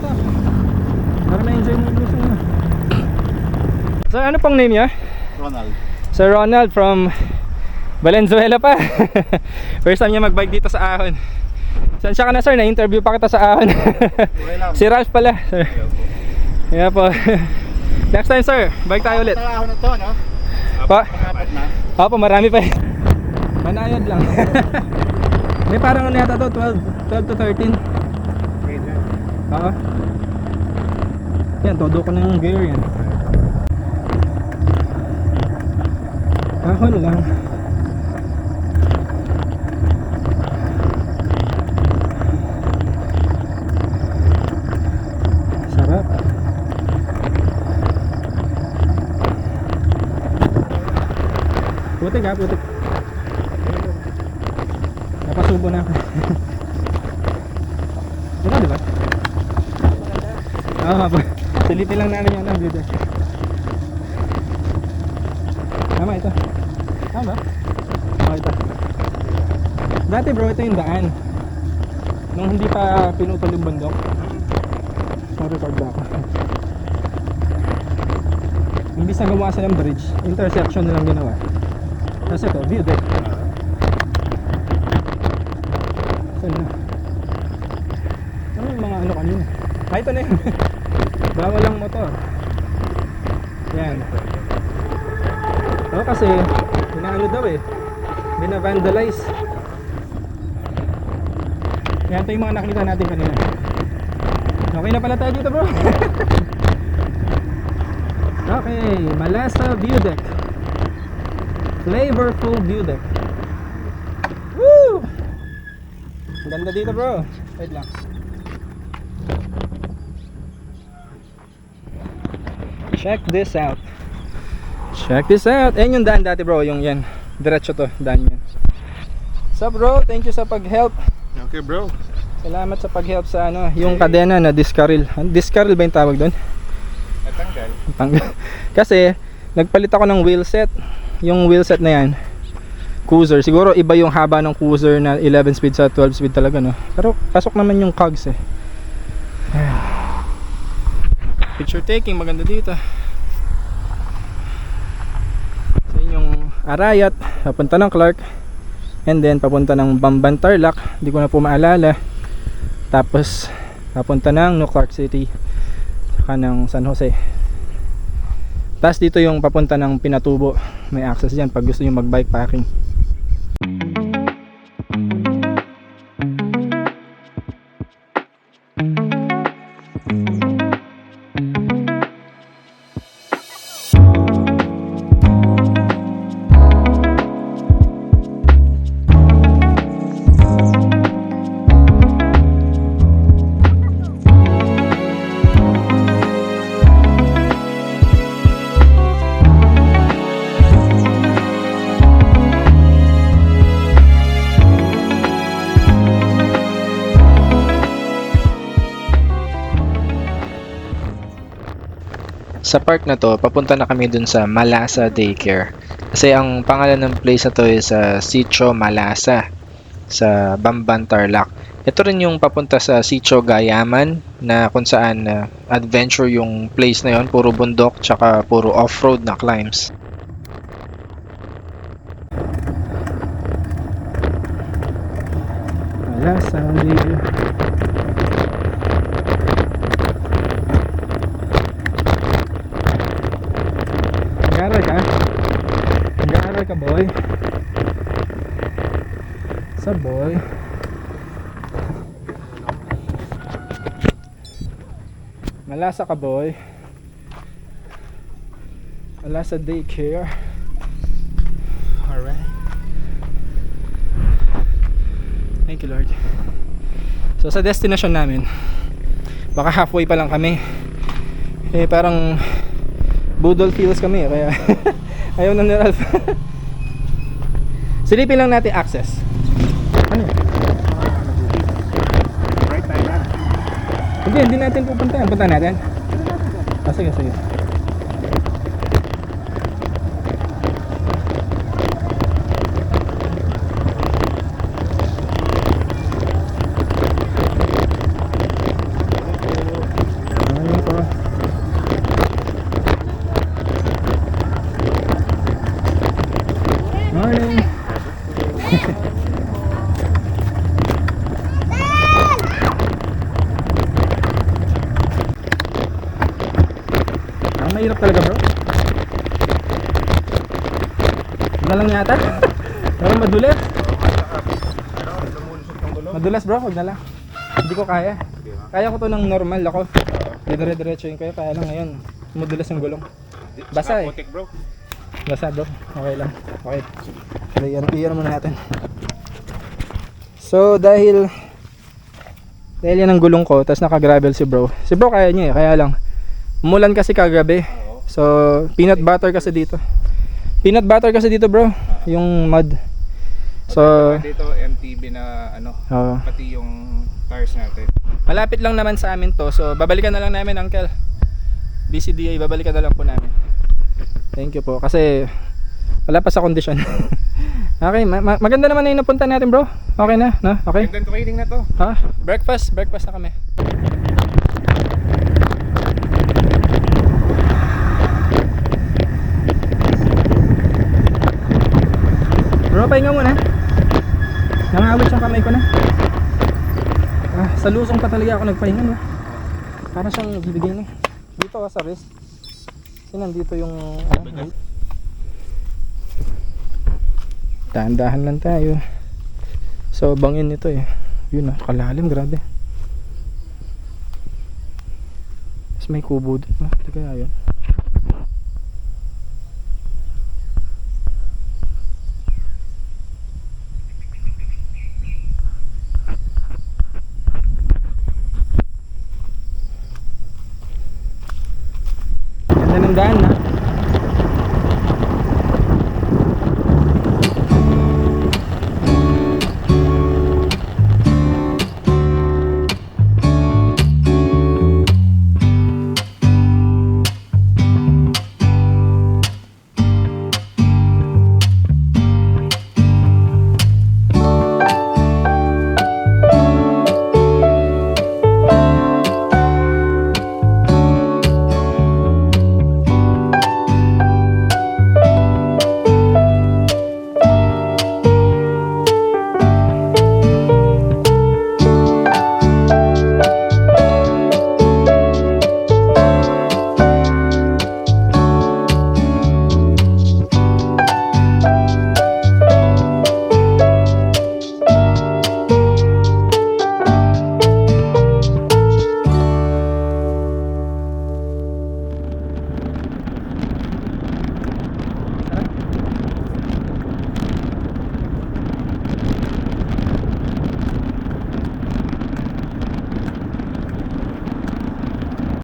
ba? Para na-enjoy mo yung lusong na. So ano pong name niya? Ronald. So Ronald from Valenzuela pa. First time niya magbike dito sa Ahon. Saan siya ka na sir? Na-interview pa kita sa Ahon. si Ralph pala. Sir. Kaya po. Next time sir, bike tayo ulit. Sa Ahon na to, no? Pa? Opo, marami pa eh. Manayad lang. May parang ano yata to, 12, 12 to 13. Oo. Yan, todo ko na yung gear yan. Ahon lang. Sarap. Putik ha, putik. Napasubo na ako. Ito, di ba? Oo po. Silipin lang namin yan ang video. Tama ito. Tama ba? Oo ito. Dati bro, ito yung daan. Nung hindi pa pinutol yung bundok. Na-record ba ako? Imbis na gumawa sila ng bridge, intersection na lang ginawa. Tapos ito, view deck. Saan na? Ano yung mga ano kanina? Ah, ito na yun. Bawal ang motor. Yan. Oo kasi, inaano daw eh. Binavandalize. Yan ito yung mga nakita natin kanina. Okay na pala tayo dito bro. okay, Malasa View Deck. Flavorful View Deck. Woo! Ganda dito bro. Wait lang. Check this out. Check this out. Ayan yung daan dati bro, yung yan. Diretso to, daan yan. Sup bro, thank you sa pag-help. Okay, bro. Salamat sa pag-help sa ano, yung kadena na discarrel. Ano, Discarrel ba yung tawag doon? Natanggal. Tanggal. Kasi nagpalit ako ng wheel set. Yung wheel set na yan, cruiser. Siguro iba yung haba ng cruiser na 11 speed sa 12 speed talaga no. Pero pasok naman yung cogs eh. Picture taking maganda dito. So yun yung Arayat, papunta ng Clark. And then papunta ng Bamban Tarlac, hindi ko na po maalala. Tapos papunta ng no Clark City saka ng San Jose. Tapos dito yung papunta ng Pinatubo. May access dyan pag gusto nyo mag bike packing. Sa park na to, papunta na kami dun sa Malasa Daycare. Kasi ang pangalan ng place na to is sa Sitio Malasa sa Bamban Tarlac. Ito rin yung papunta sa Sitio Gayaman na kung saan uh, adventure yung place na yon, puro bundok tsaka puro off-road na climbs. Wala, sound dito. Nag-aaral ka? Nag-aaral ka boy? Sa boy? Malasa ka boy? Malasa daycare? Alright. Thank you Lord. So sa destination namin, baka halfway pa lang kami. Eh parang budol feels kami eh, kaya ayaw na ni Ralph. Silipin lang natin access. Ano? Right. Hindi, hindi natin pupuntahan. Punta natin. Ah, sige, sige. Ano po? Mahirap talaga bro. Na lang yata. Parang madulas. Ano. Madulas bro, huwag na lang. Hindi ko kaya. Kaya ko to ng normal ako. Dire-diretso yun kayo, kaya lang ngayon. Madulas yung gulong. Basa eh. putik, bro. Okay lang. Okay. So, yan, iyan muna natin. So, dahil dahil yan ang gulong ko, tapos naka-gravel si bro. Si bro kaya niya eh, kaya lang. Umulan kasi kagabi. So, peanut butter kasi dito. Peanut butter kasi dito bro, yung mud. So, dito, MTB na ano, oo. pati yung tires natin. malapit lang naman sa amin to. So, babalikan na lang namin, uncle. BCDA, babalikan na lang po namin. Thank you po. Kasi, wala pa sa kondisyon. okay, ma- ma- maganda naman na yung napunta natin, bro. Okay na, no? Okay. Ganda training na to. Ha? Breakfast, breakfast na kami. Bro, pahinga muna. Nangawit yung kamay ko na. Ah, sa lusong pa talaga ako nagpahinga, no? Parang siyang nagbibigay na. Dito ah, sa wrist. Kasi nandito yung... Ano, height. Dahan-dahan lang tayo. So, bangin nito eh. Yun ah, kalalim, grabe. Tapos may kubo dun. Ah, kaya yun. Daan.